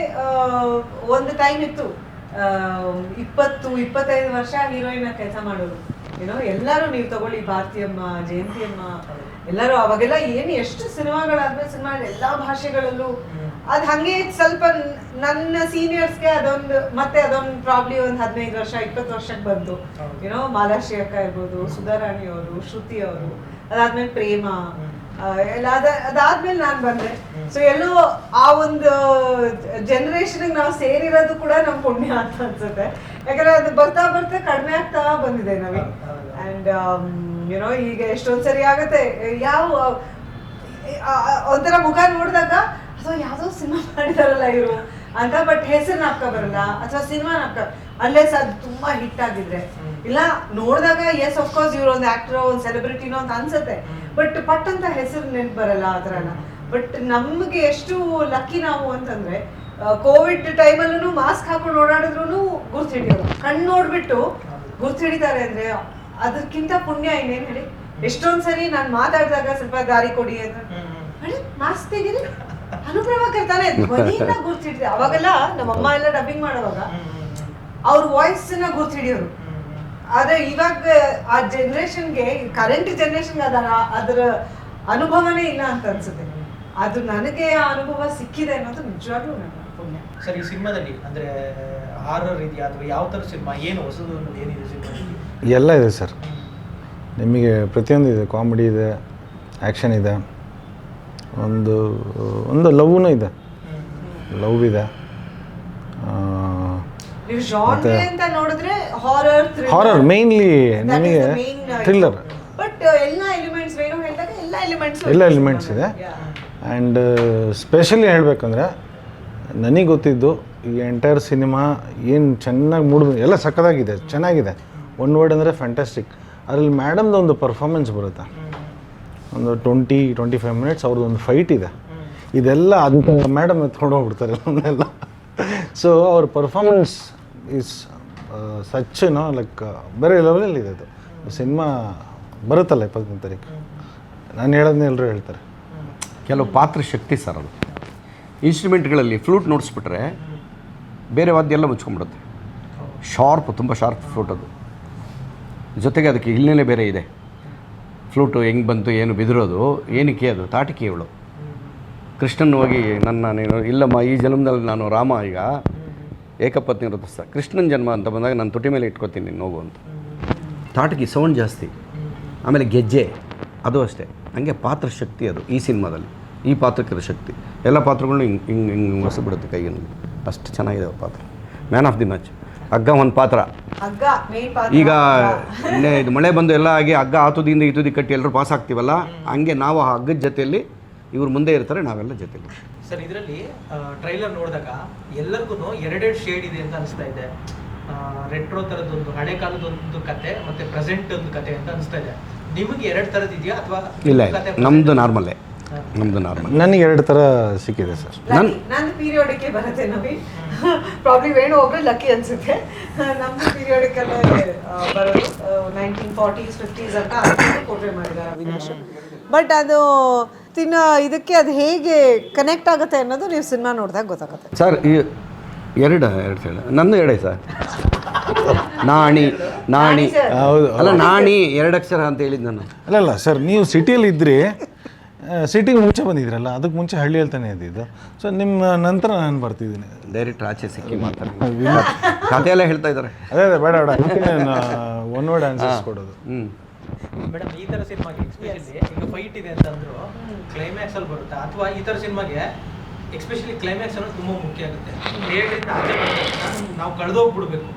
Speaker 2: ಒಂದು ಟೈಮ್ ಇತ್ತು. ಇಪ್ಪತ್ತು, ಇಪ್ಪತ್ತೈದು ವರ್ಷ ಹೀರೋಯಿನ್ ಕೆಲಸ ಮಾಡೋರು ಏನೋ ಎಲ್ಲರೂ ನೀವು ತಗೊಳ್ಳಿ, ಭಾರತೀಯಮ್ಮ, ಜಯಂತಿಯಮ್ಮ ಎಲ್ಲರೂ ಅವಾಗೆಲ್ಲ ಏನು ಎಷ್ಟು ಸಿನಿಮಾಗಳಾದ್ಮೇಲೆ ಸಿನಿಮಾ ಎಲ್ಲಾ ಭಾಷೆಗಳಲ್ಲೂ ಅದ್ ಹಂಗೆ ಸ್ವಲ್ಪ ನನ್ನ ಸೀನಿಯರ್ಸ್ಗೆ ಅದೊಂದು ಮತ್ತೆ ಅದೊಂದು ಪ್ರಾಬ್ಲಿ ಒಂದು ಹದಿನೈದು ವರ್ಷ ಇಪ್ಪತ್ತು ವರ್ಷಕ್ಕೆ ಬಂತು. ಏನೋ ಮಾಲಾಶ್ರೀ ಅಕ್ಕ ಇರ್ಬೋದು ಸುಧಾರಾಣಿ ಅವರು ಶ್ರುತಿ ಅವರು ಅದಾದ್ಮೇಲೆ ಪ್ರೇಮ ಎಲ್ಲ ಅದ- ಅದಾದ್ಮೇಲೆ ನಾನು ಬಂದೆ. ಸೊ ಎಲ್ಲೋ ಆ ಒಂದು ಜನರೇಷನ್ ನಾವು ಸೇರಿರೋದು ಕೂಡ ನಮ್ ಪುಣ್ಯ ಅಂತ ಅನ್ಸುತ್ತೆ. ಯಾಕಂದ್ರೆ ಅದು ಬರ್ತಾ ಬರ್ತಾ ಕಡಿಮೆ ಆಗ್ತಾ ಬಂದಿದೆ ನಮಗೆ. ಅಂಡ್ ಯುನೋ ಈಗ ಎಷ್ಟೊಂದ್ ಸರಿ ಆಗತ್ತೆ. ಯಾವ ಒಂಥರ ಮುಖ ನೋಡಿದಾಗ ಅಥವಾ ಯಾವ್ದೋ ಸಿನಿಮಾ ಮಾಡಿದಾರಲ್ಲ ಇವರು ಅಂತ ಬಟ್ ಹೆಸರು ನಾಪ್ಕ ಬರಲ್ಲ ಅಥವಾ ಸಿನಿಮಾ ನಾಪ್ಕ ಅಲ್ಲೇ ಸರ್ ತುಂಬಾ ಹಿಟ್ ಆಗಿದ್ರೆ. ಇಲ್ಲ ನೋಡಿದಾಗ ಎಸ್ ಅಫ್ಕೋರ್ಸ್ ಇವ್ರು ಒಂದು ಆಕ್ಟರ್ ಒಂದು ಸೆಲೆಬ್ರಿಟಿನೋ ಅಂತ ಅನ್ಸುತ್ತೆ. ಬಟ್ ಪಟ್ ಅಂತ ಹೆಸರು ನೆನ್ಪು ಬರಲ್ಲ ಆ ಥರ ಬಟ್ ನಮ್ಗೆ ಎಷ್ಟು ಲಕ್ಕಿ ನಾವು ಅಂತಂದ್ರೆ ಕೋವಿಡ್ ಟೈಮಲ್ಲೂ ಮಾಸ್ಕ್ ಹಾಕೊಂಡು ಓಡಾಡಿದ್ರು ಗುರ್ತು ಹಿಡಿಯೋರು ಕಣ್ಣು ನೋಡ್ಬಿಟ್ಟು ಗುರ್ತು ಹಿಡಿತಾರೆ ಅಂದ್ರೆ ಅದಕ್ಕಿಂತ ಪುಣ್ಯ ಇನ್ನೇನು ಹೇಳಿ? ಎಷ್ಟೊಂದ್ ಸರಿ ನಾನು ಮಾತಾಡಿದಾಗ ಸ್ವಲ್ಪ ದಾರಿ ಕೊಡಿ ಅಂತ. ಹೇಳಿ ಮಾಸ್ಕ್ ತೆಗಿರಿ? ಅನುಪ್ರಭಾಕರ್ ತಾನೇ ಧ್ವನಿಯಿಂದ ಗುರ್ತಿಡ್ದೆ. ಅವಾಗೆಲ್ಲ ನಮ್ಮಮ್ಮ ಎಲ್ಲ ಡಬ್ಬಿಂಗ್ ಮಾಡುವಾಗ ಅವ್ರ ವಾಯ್ಸ್ನ ಗುರ್ತು ಹಿಡಿಯೋರು ಆದ್ರೆ ಇವಾಗ ಆ ಜನರೇಷನ್ಗೆ ಕರೆಂಟ್ ಜನರೇಷನ್ ಅದರ ಅದರ ಅನುಭವನೇ ಇಲ್ಲ ಅಂತ ಅನ್ಸುತ್ತೆ. ಅದು ನನಗೆ ಆ ಅನುಭವ ಸಿಕ್ಕಿದೆ ಅನ್ನೋದು ನಿಜವಾಗ್ಲೂ ನನ್ನ ಪುಣ್ಯ.
Speaker 1: ಸರಿ ಸಿನಿಮಾದಲ್ಲಿ ಅಂದ್ರೆ ಹಾರರ್ ಇದೆಯಾ ಅಥವಾ ಯಾವ ತರ ಸಿನಿಮಾ? ಏನು ಹೊಸದು ಅನ್ನೋದು ಏನಿದೆ ಸಿನಿಮಾದಲ್ಲಿ?
Speaker 4: ಎಲ್ಲ ಇದೆ ಸರ್. ನಿಮಗೆ ಪ್ರತಿಯೊಂದು ಇದೆ. ಕಾಮಿಡಿ ಇದೆ ಆ್ಯಕ್ಷನ್ ಇದೆ. ಒಂದು ಒಂದು ಲವ್ನು ಇದೆ. ಲವ್ ಇದೆ.
Speaker 2: ಹಾರರ್
Speaker 4: ಹಾರರ್ ಮೇನ್ಲಿ ನಿಮಗೆ ಥ್ರಿಲ್ಲರ್
Speaker 2: ಬಟ್ ಎಲ್ಲ ಎಲಿಮೆಂಟ್ಸ್
Speaker 4: ಇದೆ. ಆ್ಯಂಡ್ ಸ್ಪೆಷಲಿ ಹೇಳಬೇಕಂದ್ರೆ ನನಗೆ ಗೊತ್ತಿದ್ದು ಈ ಎಂಟೈರ್ ಸಿನಿಮಾ ಏನು ಚೆನ್ನಾಗಿ ಮೂಡ್ ಎಲ್ಲ ಸಕ್ಕತ್ತಾಗಿದೆ ಚೆನ್ನಾಗಿದೆ. ಒನ್ ವರ್ಡ್ ಅಂದರೆ ಫ್ಯಾಂಟಾಸ್ಟಿಕ್ ಅದರಲ್ಲಿ ಮೇಡಮ್ದು ಒಂದು ಪರ್ಫಾರ್ಮೆನ್ಸ್ ಬರುತ್ತೆ. ಒಂದು ಟ್ವೆಂಟಿ ಟ್ವೆಂಟಿ ಫೈವ್ ಮಿನಿಟ್ಸ್ ಅವ್ರದ್ದು ಒಂದು ಫೈಟ್ ಇದೆ. ಇದೆಲ್ಲ ಅದಕ್ಕೆ ಮೇಡಮ್ ಎತ್ಕೊಂಡು ಹೋಗ್ಬಿಡ್ತಾರೆ ಅದನ್ನೆಲ್ಲ ಸೊ ಅವ್ರ performance is such no like ಬೇರೆ ಲೆವೆಲಲ್ಲಿ ಇದೆ ಅದು. ಸಿನಿಮಾ ಬರುತ್ತಲ್ಲ ಇಪ್ಪತ್ತೊಂದು ತಾರೀಕು. ನಾನು ಹೇಳೋದನ್ನ ಎಲ್ಲರೂ ಹೇಳ್ತಾರೆ.
Speaker 3: ಕೆಲವು ಪಾತ್ರ ಶಕ್ತಿ ಸರ್ ಅದು. ಇನ್ಸ್ಟ್ರೂಮೆಂಟ್ಗಳಲ್ಲಿ ಫ್ಲೂಟ್ ನೋಡಿಸ್ಬಿಟ್ರೆ ಬೇರೆ ವಾದ್ಯ ಎಲ್ಲ ಮುಚ್ಕೊಂಡ್ಬಿಡುತ್ತೆ. ಶಾರ್ಪ್ ತುಂಬ ಶಾರ್ಪ್ ಫ್ಲೂಟ್ ಅದು. ಜೊತೆಗೆ ಅದಕ್ಕೆ ಹಿನ್ನೆಲೆ ಬೇರೆ ಇದೆ. ಫ್ಲೂಟು ಹೆಂಗೆ ಬಂತು, ಏನು ಬಿದಿರೋದು, ಏನಕ್ಕೆ ಅದು, ತಾಟಿಕೆ ಇವಳು. ಕೃಷ್ಣನ್ ಹೋಗಿ ನನ್ನ ನೀನು, ಇಲ್ಲಮ್ಮ, ಈ ಜನ್ಮದಲ್ಲಿ ನಾನು ರಾಮ ಈಗ. ಏಕಪತ್ನಿ ವೃತಸ್ಥ ಕೃಷ್ಣನ ಜನ್ಮ ಅಂತ ಬಂದಾಗ ನಾನು ತುಟಿ ಮೇಲೆ ಇಟ್ಕೊತೀನಿ ನೀನು ಹೋಗು ಅಂತ. ತಾಟಕಿ, ಸೌಂಡ್ ಜಾಸ್ತಿ. ಆಮೇಲೆ ಗೆಜ್ಜೆ, ಅದು ಅಷ್ಟೇ. ನನಗೆ ಪಾತ್ರ ಶಕ್ತಿ ಅದು, ಈ ಸಿನಿಮಾದಲ್ಲಿ. ಈ ಪಾತ್ರಕ್ಕಿರೋ ಶಕ್ತಿ. ಎಲ್ಲ ಪಾತ್ರಗಳನ್ನೂ ಹಿಂಗೆ ಹಿಂಗೆ ಹಿಂಗೆ ಹೊಸಬಿಡುತ್ತೆ ಕೈಯಲ್ಲಿ ಅಷ್ಟು ಚೆನ್ನಾಗಿದೆ ಪಾತ್ರ. Man of the match. Hagga ಒಂದು ಪಾತ್ರ. ಈಗ ಇದು ಮಳೆ ಬಂದು ಎಲ್ಲ ಆಗಿ ಹಗ್ಗ ಆತುದಿಂದ ಇತುದಿ ಕಟ್ಟಿ ಎಲ್ಲರೂ ಪಾಸ್ ಆಗ್ತೀವಲ್ಲ ಹಂಗೆ ನಾವು ಆ ಹಗ್ಗದ ಜೊತೆಯಲ್ಲಿ ಇವ್ರು ಮುಂದೆ ಇರ್ತಾರೆ ನಾವೆಲ್ಲ ಜೊತೆಲಿ.
Speaker 1: ಸರ್ ಇದರಲ್ಲಿ ಟ್ರೈಲರ್ ನೋಡಿದಾಗ ಎಲ್ಲರಿಗೂ ಎರಡೆರಡು ಶೇಡ್ ಇದೆ ಅಂತ ಅನಿಸ್ತಾ ಇದೆ. ರೆಟ್ರೋ ಥರದ್ದೊಂದು ಹಳೆ ಕಾಲದೊಂದು ಕತೆ ಮತ್ತೆ ಪ್ರೆಸೆಂಟ್ ಒಂದು ಕತೆ ಅಂತ ಅನಿಸ್ತಾ ಇದೆ. ನಿಮಗೆ ಎರಡು ಥರದ್ದು ಇದೆಯಾ ಅಥವಾ
Speaker 3: ಇಲ್ಲ
Speaker 1: ನಮ್ದು
Speaker 3: ಇಲ್ಲ. ನಮ್ಮದು ನಾರ್ಮಲ್ಲೇ ನಮ್ಮದು ನಾರ್ಮಲ್
Speaker 4: ನನಗೆ ಎರಡು ಥರ ಸಿಕ್ಕಿದೆ ಸರ್.
Speaker 2: ನಾನು ನಂದು ಪೀರಿಯೋಡಿಕ್ಕೆ ಬರುತ್ತೆ ನವೀನ್ ಪ್ರಾಬ್ಲಿ ವೇಣು ಒಬ್ರು ಲಕ್ಕಿ ಅನ್ಸುತ್ತೆ. ನಮ್ದು ಪೀರಿಯೋಡಿಕಲ್ಲೇ ಬರೋದು. ನೈನ್ಟೀನ್ ಫಾರ್ಟೀಸ್ ಫಿಫ್ಟೀಸ್ ಅಂತ ಪೋರ್ಟ್ರೇ ಮಾಡಿದ್ದಾರೆ ಅವಿನಾಶ್ ಬಟ್ ಅದು ತಿನ್ನ ಇದಕ್ಕೆ ಅದು ಹೇಗೆ ಕನೆಕ್ಟ್ ಆಗುತ್ತೆ ಅನ್ನೋದು ನೀವು ಸಿನಿಮಾ ನೋಡಿದಾಗ ಗೊತ್ತಾಗುತ್ತೆ.
Speaker 3: ಸರ್ ಈ ಎರಡು ಎರಡು ಸೈಡ್ ನಂದು ಎರಡೇ ಸರ್. ನಾಣಿ ನಾಣಿ.
Speaker 4: ಹೌದು
Speaker 3: ಅಲ್ಲ ನಾಣಿ ಎರಡು ಅಕ್ಷರ ಅಂತ ಹೇಳಿದ್ದು ನಾನು.
Speaker 4: ಅಲ್ಲ ಅಲ್ಲ ಸರ್ ನೀವು ಸಿಟಿಯಲ್ಲಿ ಇದ್ರಿ ಸಿಟಿಗೆ ಮುಂಚೆ ಬಂದಿದ್ರಲ್ಲ ಅದಕ್ಕೆ ಮುಂಚೆ ಹಳ್ಳಿಯಲ್ಲಿ ತಾನೇ ಇದ್ದಿದ್ದು. ಸೊ ನಿಮ್ಮ ನಂತರ ನಾನು ಬರ್ತಿದ್ದೀನಿ.
Speaker 3: ಡೈರೆಕ್ಟ್ ಆಚೆ ಸಿಕ್ಕಿ ಮಾತಾಡಿ. ಎಲ್ಲ ಹೇಳ್ತಾ ಇದ್ದಾರೆ.
Speaker 4: ಅದೇ ಅದೇ ಬೇಡ ಬೇಡ. ಒನ್ ವರ್ಡ್ ಆನ್ಸರ್ಸ್ ಕೊಡೋದು.
Speaker 1: ಮೇಡಮ್ ಈ ತರ ಸಿನಿಮಾಗೆ ಎಕ್ಸ್ಪೆಷಲಿ ಈಗ ಫೈಟ್ ಇದೆ ಅಂತಂದ್ರು ಕ್ಲೈಮ್ಯಾಕ್ಸ್ ಅಲ್ಲಿ ಬರುತ್ತೆ. ಅಥವಾ ಈ ತರ ಸಿನಿಮಾಗೆ ಎಕ್ಸ್ಪೆಷಲಿ ಕ್ಲೈಮ್ಯಾಕ್ಸ್ ಅನ್ನೋದು ತುಂಬಾ ಮುಖ್ಯ ಆಗುತ್ತೆ. ಥಿಯೇಟ್ರಿಂದ ಆಚೆ ನಾವು ಕಳೆದೋಗ್ಬಿಡ್ಬೇಕು.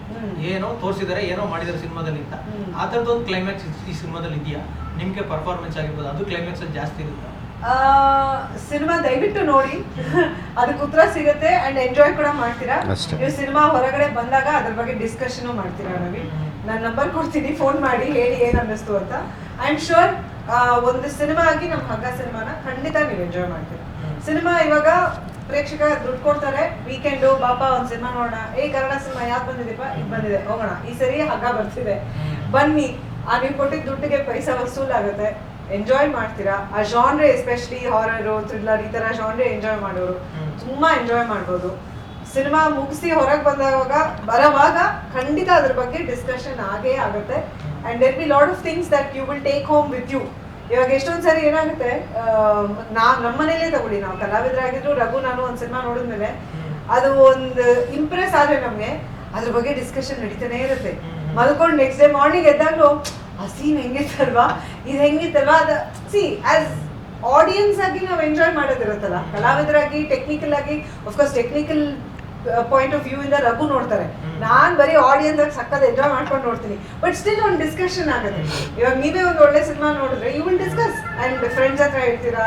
Speaker 1: ಏನೋ ತೋರಿಸಿದಾರೆ ಏನೋ ಮಾಡಿದಾರೆ ಸಿನಿಮಾದಲ್ಲಿ ಅಂತ. ಆ ಥರದ್ದೊಂದು ಕ್ಲೈಮ್ಯಾಕ್ಸ್ ಈ ಸಿನಿಮಾದಲ್ಲಿ ಇದೆಯಾ? ನಿಮಗೆ ಪರ್ಫಾರ್ಮೆನ್ಸ್ ಆಗಿರ್ಬೋದು ಅದು ಕ್ಲೈಮ್ಯಾಕ್ಸ್ ಅಲ್ಲಿ ಜಾಸ್ತಿ ಇರುತ್ತೆ?
Speaker 2: ಸಿನಿಮಾ ದಯವಿಟ್ಟು ನೋಡಿ. ಅದಕ್ಕೆ ಉತ್ತರ ಸಿಗುತ್ತೆ ಅಂಡ್ ಎಂಜಾಯ್ ಕೂಡ ಮಾಡ್ತೀರಾ. ನೀವು ಸಿನಿಮಾ ಹೊರಗಡೆ ಬಂದಾಗ ಅದ್ರ ಬಗ್ಗೆ ಡಿಸ್ಕಷನ್ ಮಾಡ್ತೀರಾ ರವಿ? ನಾನು ನಂಬರ್ ಕೊಡ್ತೀನಿ ಫೋನ್ ಮಾಡಿ ಹೇಳಿ ಏನ್ ಅನ್ನಿಸ್ತು ಅಂತ. ಆಮ್ ಶೋರ್ ಒಂದು ಸಿನಿಮಾ ಆಗಿ ನಮ್ಮ ಹಗ್ಗ ಸಿನಿಮಾನ ಖಂಡಿತ ನೀವು ಎಂಜಾಯ್ ಮಾಡ್ತೀರಾ. ಸಿನಿಮಾ ಇವಾಗ ಪ್ರೇಕ್ಷಕ ದುಡ್ಡು ಕೊಡ್ತಾರೆ ವೀಕೆಂಡು ಬಾಪ ಒಂದ್ ಸಿನಿಮಾ ನೋಡೋಣ. ಏ ಕನ್ನಡ ಸಿನಿಮಾ ಯಾಕೆ ಬಂದಿದೆಪ್ಪ? ಈಗ ಬಂದಿದೆ ಹೋಗೋಣ. ಈ ಸರಿ ಹಗ್ಗ ಬರ್ತಿದೆ. ಬನ್ನಿ ಆ ನೀವು ಕೊಟ್ಟಿದ್ದ ದುಡ್ಡಿಗೆ ಪೈಸಾ ವಸೂಲ್ ಆಗುತ್ತೆ ಎಂಜಾಯ್ ಮಾಡ್ತೀರಾ? ಆ ಜಾನ್ರೆ ಎಸ್ಪೆಷಲಿ ಹಾರರು ಥ್ರಿಲ್ಲರ್ ಈ ತರ ಜಾನ್ರೆ ಎಂಜಾಯ್ ಮಾಡೋರು ತುಂಬಾ ಎಂಜಾಯ್ ಮಾಡ್ಬೋದು. ಸಿನಿಮಾ ಮುಗಿಸಿ ಹೊರಗೆ ಬಂದಾಗ ಬರೋವಾಗ ಖಂಡಿತ ಅದ್ರ ಬಗ್ಗೆ ಡಿಸ್ಕಷನ್ ಆಗೇ ಆಗುತ್ತೆ. And there be lot of things that you will take home with you ಇವಾಗ ಎಷ್ಟೊಂದು ಸರಿ ಏನಾಗುತ್ತೆ ನಾ ನಮ್ಮ ಮನೇಲೇ ತಗೊಳ್ಳಿ. ನಾವು ಕಲಾವಿದರಾಗಿದ್ರು ರಘು ನಾನು ಒಂದು ಸಿನಿಮಾ ನೋಡಿದ್ಮೇಲೆ ಅದು ಒಂದು ಇಂಪ್ರೆಸ್ ಆದರೆ ನಮಗೆ ಅದ್ರ ಬಗ್ಗೆ ಡಿಸ್ಕಷನ್ ನಡೀತಾನೆ ಇರುತ್ತೆ. ಮಲ್ಕೊಂಡು ನೆಕ್ಸ್ಟ್ ಡೇ ಮಾರ್ನಿಂಗ್ ಎದ್ದಾಗಲೂ ಆ ಸೀನ್ ಹೆಂಗಿತ್ತಲ್ವಾ? ಇದು ಹೆಂಗಿತ್ತಲ್ವಾ? ಅದು ಸಿ ಆಸ್ ಆಡಿಯನ್ಸ್ ಆಗಿ ನಾವು ಎಂಜಾಯ್ ಮಾಡೋದಿರುತ್ತಲ್ಲ ಕಲಾವಿದರಾಗಿ ಟೆಕ್ನಿಕಲ್ ಆಗಿ of course technical point of view ಇಂದ ರಘು ನೋಡ್ತಾರೆ. ನಾನು ಬರೀ ಆಡಿಯನ್ಸ್ ಆಗಿ ಸಕ್ಕತ್ ಎಂಜಾಯ್ ಮಾಡ್ಕೊಂಡು ನೋಡ್ತೀನಿ. ಬಟ್ ಸ್ಟಿಲ್ ಒಂದು ಡಿಸ್ಕಷನ್ ಆಗುತ್ತೆ. ಇವಾಗ ನೀವೇ ಒಂದು ಒಳ್ಳೆ ಸಿನಿಮಾ ನೋಡಿದ್ರೆ you will discuss and friends ಹತ್ರ ಹೇಳ್ತೀರಾ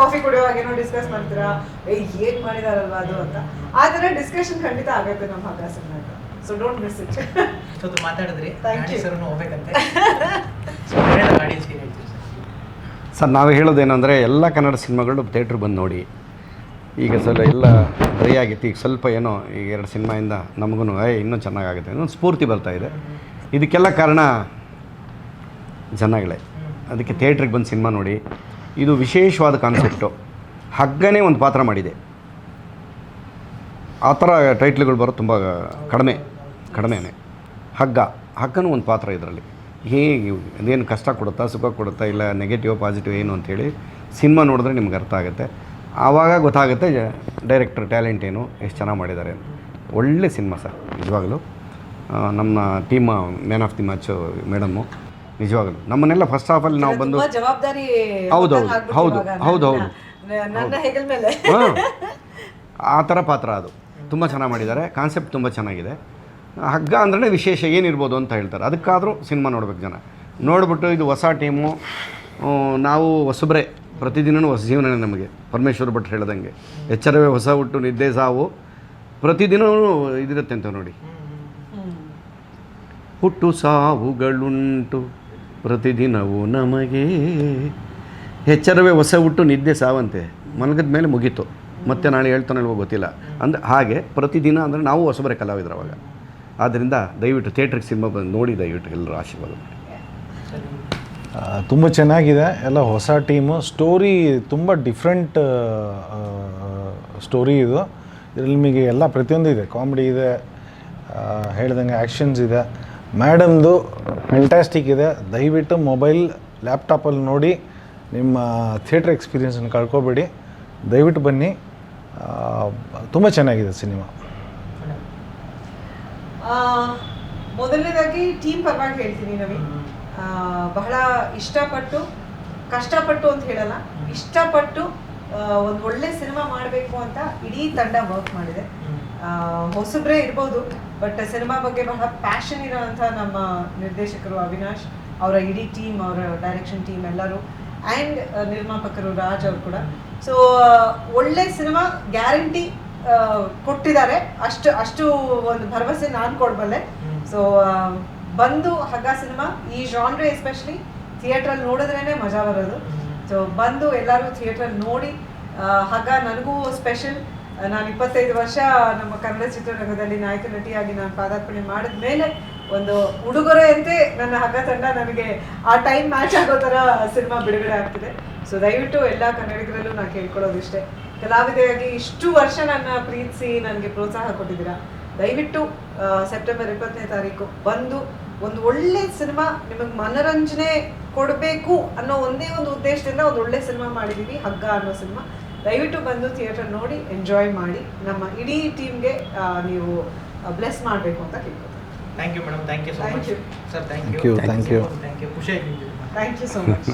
Speaker 2: ಕಾಫಿ ಕುಡಿಯುವಾಗ ಏನೋ ಡಿಸ್ಕಸ್ ಮಾಡ್ತೀರಾ ಏ ಏನ್ ಮಾಡಿದಾರಲ್ವಾ ಅದು ಅಂತ. ಆ ಥರ ಡಿಸ್ಕಷನ್ ಖಂಡಿತ ಆಗುತ್ತೆ ನಮ್ಮ Hagga cinema so don't miss it
Speaker 1: so ಮಾತಾಡಿದ್ರಿ ಹೋಗ್ಬೇಕಂತೆ. ಸೊ ಆಡಿಯನ್ಸ್ಗೆ ಹೇಳ್ತೀವಿ ಸರ್.
Speaker 3: ಸರ್ ನಾವು ಹೇಳೋದೇನೆಂದರೆ ಎಲ್ಲ ಕನ್ನಡ ಸಿನಿಮಾಗಳು ಥಿಯೇಟ್ರ್ ಬಂದು ನೋಡಿ. ಈಗ ಸ್ವಲ್ಪ ಎಲ್ಲ ಡ್ರೈ ಆಗಿತ್ತು. ಈಗ ಸ್ವಲ್ಪ ಏನೋ ಈಗ ಎರಡು ಸಿನಿಮಾಯಿಂದ ನಮಗೂ ಏ ಇನ್ನೂ ಚೆನ್ನಾಗಾಗುತ್ತೆ. ಅನ್ನೋ ಸ್ಫೂರ್ತಿ ಬರ್ತಾ ಇದೆ. ಇದಕ್ಕೆಲ್ಲ ಕಾರಣ ಜನಗಳೇ. ಅದಕ್ಕೆ ಥಿಯೇಟ್ರಿಗೆ ಬಂದು ಸಿನಿಮಾ ನೋಡಿ. ಇದು ವಿಶೇಷವಾದ ಕಾನ್ಸೆಪ್ಟು. ಹಗ್ಗನೇ ಒಂದು ಪಾತ್ರ ಮಾಡಿದೆ. ಆ ಥರ ಟೈಟ್ಲ್ಗಳು ಬರೋದು ತುಂಬ ಕಡಿಮೆ. ಕಡಿಮೆನೇ ಹಗ್ಗ ಹಗ್ಗನೂ ಒಂದು ಪಾತ್ರ ಇದರಲ್ಲಿ. ಹೇಗೆ ಅದೇನು ಕಷ್ಟ ಕೊಡುತ್ತಾ ಸುಖ ಕೊಡುತ್ತಾ ಇಲ್ಲ ನೆಗೆಟಿವ್ ಪಾಸಿಟಿವ್ ಏನು ಅಂಥೇಳಿ ಸಿನಿಮಾ ನೋಡಿದ್ರೆ ನಿಮ್ಗೆ ಅರ್ಥ ಆಗುತ್ತೆ. ಆವಾಗ ಗೊತ್ತಾಗುತ್ತೆ ಡೈರೆಕ್ಟರ್ ಟ್ಯಾಲೆಂಟ್ ಏನು ಎಷ್ಟು ಚೆನ್ನಾಗಿ ಮಾಡಿದ್ದಾರೆ ಅಂತ. ಒಳ್ಳೆ ಸಿನಿಮಾ ಸರ್ ನಿಜವಾಗಲೂ. ನಮ್ಮ team man of the match madam ನಿಜವಾಗಲೂ. ನಮ್ಮನ್ನೆಲ್ಲ ಫಸ್ಟ್ ಹಾಫಲ್ಲಿ ನಾವು ಬಂದು
Speaker 2: ಜವಾಬ್ದಾರಿ
Speaker 3: ಹೌದು, ಹೌದು
Speaker 2: ಹೌದು,
Speaker 3: ಹೌದು,
Speaker 2: ನನ್ನ- ನನ್ನ ಮೇಲೆ.
Speaker 3: ಹಾಂ. ಆ ಥರ ಪಾತ್ರ ಅದು. ತುಂಬ ಚೆನ್ನಾಗಿ ಮಾಡಿದ್ದಾರೆ. ಕಾನ್ಸೆಪ್ಟ್ ತುಂಬ ಚೆನ್ನಾಗಿದೆ. ಹಗ್ಗ ಅಂದ್ರೆ ವಿಶೇಷ, ಏನಿರ್ಬೋದು ಅಂತ ಹೇಳ್ತಾರೆ. ಅದಕ್ಕಾದರೂ ಸಿನಿಮಾ ನೋಡ್ಬೇಕು ಜನ. ನೋಡಿಬಿಟ್ಟು ಇದು ಹೊಸ ಟೀಮು ನಾವು ಹೊಸಬ್ರೆ ಪ್ರತಿದಿನವೂ ಹೊಸ ಜೀವನನೇ ನಮಗೆ. ಪರಮೇಶ್ವರ್ ಭಟ್ರು ಹೇಳ್ದಂಗೆ. ಎಚ್ಚರವೇ ಹೊಸ ಹುಟ್ಟು, ನಿದ್ದೆ ಸಾವು ಪ್ರತಿದಿನವೂ ಇದಿರುತ್ತೆ ಅಂತ ನೋಡಿ. ಹುಟ್ಟು ಸಾವುಗಳುಂಟು ಪ್ರತಿದಿನವೂ ನಮಗೆ. ಎಚ್ಚರವೇ ಹೊಸ ಹುಟ್ಟು, ನಿದ್ದೆ ಸಾವಂತೆ. ಮಲಗದ ಮೇಲೆ ಮುಗೀತು. ಮತ್ತೆ ನಾಳೆ ಹೇಳ್ತಾನೆ ಗೊತ್ತಿಲ್ಲ. ಅಂದರೆ ಹಾಗೆ ಪ್ರತಿದಿನ ಅಂದರೆ ನಾವು ಹೊಸಬರೇ ಕಲಾವಿದ್ರು ಅವಾಗ. ಆದ್ದರಿಂದ ದಯವಿಟ್ಟು ಥಿಯೇಟ್ರಿಗೆ ಸಿನಿಮಾ ಬಂದು ನೋಡಿ, ದಯವಿಟ್ಟು ಎಲ್ಲರೂ ಆಶೀರ್ವಾದ ಮಾಡಿ.
Speaker 4: ತುಂಬ ಚೆನ್ನಾಗಿದೆ. ಎಲ್ಲ ಹೊಸ ಟೀಮು ಸ್ಟೋರಿ ತುಂಬ ಡಿಫ್ರೆಂಟ್ ಸ್ಟೋರಿ ಇದು. ಇದರಲ್ಲಿ ನಿಮಗೆ ಎಲ್ಲ ಪ್ರತಿಯೊಂದು ಇದೆ. ಕಾಮಿಡಿ ಇದೆ ಹೇಳ್ದಂಗೆ ಆ್ಯಕ್ಷನ್ಸ್ ಇದೆ. ಮೇಡಮ್ದು ಫ್ಯಾಂಟ್ಯಾಸ್ಟಿಕ್ ಇದೆ. ದಯವಿಟ್ಟು ಮೊಬೈಲ್ ಲ್ಯಾಪ್ಟಾಪಲ್ಲಿ ನೋಡಿ, ನಿಮ್ಮ ಥಿಯೇಟ್ರ್ ಎಕ್ಸ್ಪೀರಿಯನ್ಸನ್ನು ಕಳ್ಕೊಬೇಡಿ. ದಯವಿಟ್ಟು ಬನ್ನಿ. ತುಂಬ ಚೆನ್ನಾಗಿದೆ ಸಿನಿಮಾ.
Speaker 2: ಮೊದಲನೇದಾಗಿ ಟೀಮ್ ಪರವಾಗಿ ಹೇಳ್ತೀನಿ ನವೀನ್ ಬಹಳ ಇಷ್ಟಪಟ್ಟು ಕಷ್ಟಪಟ್ಟು ಅಂತ ಹೇಳಲ್ಲ ಇಷ್ಟಪಟ್ಟು ಒಂದು ಒಳ್ಳೆ ಸಿನಿಮಾ ಮಾಡಬೇಕು ಅಂತ ಇಡೀ ತಂಡ ವರ್ಕ್ ಮಾಡಿದೆ. ಹೊಸಬ್ರೇ ಇರ್ಬೋದು ಬಟ್ ಸಿನಿಮಾ ಬಗ್ಗೆ ಬಹಳ ಪ್ಯಾಷನ್ ಇರೋವಂಥ ನಮ್ಮ ನಿರ್ದೇಶಕರು ಅವಿನಾಶ್ ಅವರ ಇಡೀ ಟೀಮ್ ಅವರ ಡೈರೆಕ್ಷನ್ ಟೀಮ್ ಎಲ್ಲರೂ ಆ್ಯಂಡ್ ನಿರ್ಮಾಪಕರು ರಾಜ್ ಅವರು ಕೂಡ. ಸೊ ಒಳ್ಳೆ ಸಿನಿಮಾ ಗ್ಯಾರಂಟಿ ಕೊಟ್ಟಿದ್ದಾರೆ. ಅಷ್ಟು ಅಷ್ಟು ಒಂದು ಭರವಸೆ ನಾನು ಕೊಡಬಲ್ಲೆ. ಸೊ ಬಂದು ಹಗ್ಗ ಸಿನಿಮಾ ಈ ಜಾನ್ರೆ ಎಸ್ಪೆಷಲಿ ಥಿಯೇಟ್ರಲ್ಲಿ ನೋಡಿದ್ರೇ ಮಜಾ ಬರೋದು. ಸೊ ಬಂದು ಎಲ್ಲರೂ ಥಿಯೇಟ್ರಲ್ಲಿ ನೋಡಿ ಹಗ್ಗ ನನಗೂ ಸ್ಪೆಷಲ್ ನಾನು ಇಪ್ಪತ್ತೈದು ವರ್ಷ ನಮ್ಮ ಕನ್ನಡ ಚಿತ್ರರಂಗದಲ್ಲಿ ನಾಯಕ ನಟಿಯಾಗಿ ನಾನು ಪಾದಾರ್ಪಣೆ ಮಾಡಿದ ಮೇಲೆ ಒಂದು ಉಡುಗೊರೆಯಂತೆ ನನ್ನ ಹಗ್ಗ ತಂಡ ನನಗೆ ಆ ಟೈಮ್ ಮ್ಯಾಚ್ ಆಗೋ ಥರ ಸಿನಿಮಾ ಬಿಡುಗಡೆ ಆಗ್ತಿದೆ. ಸೊ ದಯವಿಟ್ಟು ಎಲ್ಲ ಕನ್ನಡಿಗರಲ್ಲೂ ನಾನು ಕೇಳ್ಕೊಳ್ಳೋದು ಇಷ್ಟೇ. ಕಲಾವಿದೆಯಾಗಿ ಇಷ್ಟು ವರ್ಷ ನನ್ನ ಪ್ರೀತಿಸಿ ನನಗೆ ಪ್ರೋತ್ಸಾಹ ಕೊಟ್ಟಿದ್ದೀರಾ? ದಯವಿಟ್ಟು ಸೆಪ್ಟೆಂಬರ್ ಇಪ್ಪತ್ತನೇ ತಾರೀಕು ಬಂದು ಒಂದು ಒಳ್ಳೆ ಸಿನಿಮಾ ನಿಮಗೆ ಮನರಂಜನೆ ಕೊಡಬೇಕು ಅನ್ನೋ ಒಂದೇ ಒಂದು ಉದ್ದೇಶದಿಂದ ಒಂದು ಒಳ್ಳೆ ಸಿನಿಮಾ ಮಾಡಿದ್ದೀವಿ ಹಗ್ಗ ಅನ್ನೋ ಸಿನಿಮಾ. ದಯವಿಟ್ಟು ಬಂದು ಥಿಯೇಟರ್ ನೋಡಿ ಎಂಜಾಯ್ ಮಾಡಿ ನಮ್ಮ ಇಡೀ ಟೀಮ್ಗೆ ನೀವು ಬ್ಲೆಸ್ ಮಾಡಬೇಕು ಅಂತ ಕೇಳ್ಕೊತೀನಿ
Speaker 1: thank you madam thank you so
Speaker 2: Thank
Speaker 1: much
Speaker 2: you.
Speaker 1: Sir thank
Speaker 4: Thank
Speaker 1: you
Speaker 4: you, thank you.
Speaker 1: Thank you ಖುಷಿ
Speaker 2: ಥ್ಯಾಂಕ್ ಯು ಸೊ ಮಚ್